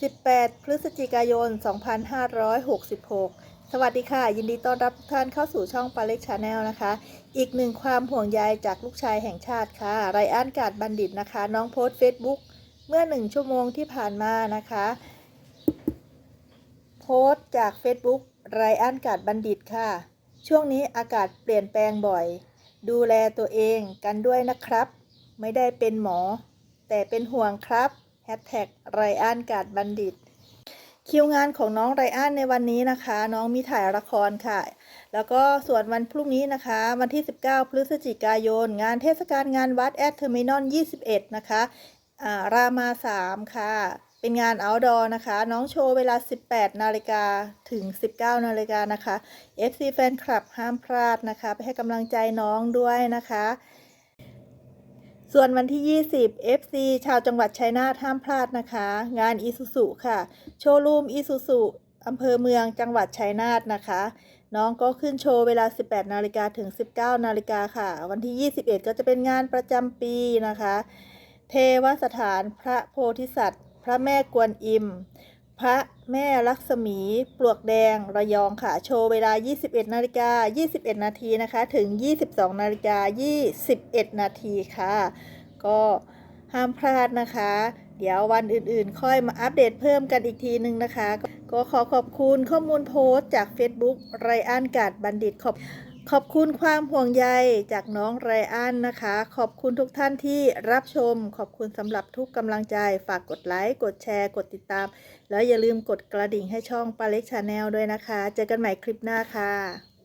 18 พฤศจิกายน 2566 สวัสดีค่ะ ยินดีต้อนรับทุกท่านเข้าสู่ช่องปาเล็กชาแนลนะคะ อีกหนึ่งความห่วงใยจากลูกชายแห่งชาติค่ะ ไรอันกาดบัณฑิตนะคะ น้องโพสต์ Facebook เมื่อหนึ่งชั่วโมงที่ผ่านมานะคะ โพสต์จาก Facebook ไรอันกาดบัณฑิตค่ะ ช่วงนี้อากาศเปลี่ยนแปลงบ่อย ดูแลตัวเองกันด้วยนะครับ ไม่ได้เป็นหมอ แต่เป็นห่วงครับ แฮชแท็กไรอันกาดบัณฑิต คิวงานของน้องไรอันในวันนี้นะคะ น้องมีถ่ายละครค่ะ แล้วก็ส่วนวันพรุ่งนี้นะคะ วันที่ 19 พฤศจิกายน งานเทศกาลงานวัดแอดเทอร์มินอล21 นะคะอ่ารามา 3 ค่ะ เป็นงาน outdoor นะคะ น้องโชว์เวลา 18 นาฬิกาถึง 19 นาฬิกานะคะ FC แฟนคลับห้ามพลาดนะคะ ไปให้กำลังใจน้องด้วยนะคะ ส่วนวันที่ 20 FC ชาวจังหวัดชัยนาทห้ามพลาดนะคะ งานอีซูซุค่ะ โชว์รูมอีซูซุอำเภอเมืองจังหวัดชัยนาทนะคะ น้องก็ขึ้นโชว์เวลา 18 นาฬิกาถึง 19 นาฬิกาค่ะ วันที่ 21 ก็จะเป็นงานประจำปีนะคะ เทวสถานพระโพธิสัตว์ พระแม่กวนอิม พระแม่ลักษมีปลวกแดงระยองค่ะ โชว์เวลา 21 นาฬิกา 21 นาทีนะคะ ถึง 22 นาฬิกา 21 นาทีค่ะ ก็ห้ามพลาดนะคะ เดี๋ยววันอื่นๆ ค่อยมาอัปเดตเพิ่มกันอีกทีนึงนะคะ ก็ขอขอบคุณข้อมูลโพสต์จาก Facebook ไรอันกาดบัณฑิตขอบ ขอบคุณความห่วงใยจากน้องไรอันนะคะ ขอบคุณทุกท่านที่รับชม ขอบคุณสำหรับทุกกำลังใจ ฝากกดไลค์ กดแชร์ กดติดตาม แล้วอย่าลืมกดกระดิ่งให้ช่องปาเล็กชาแนลด้วยนะคะ เจอกันใหม่คลิปหน้าค่ะ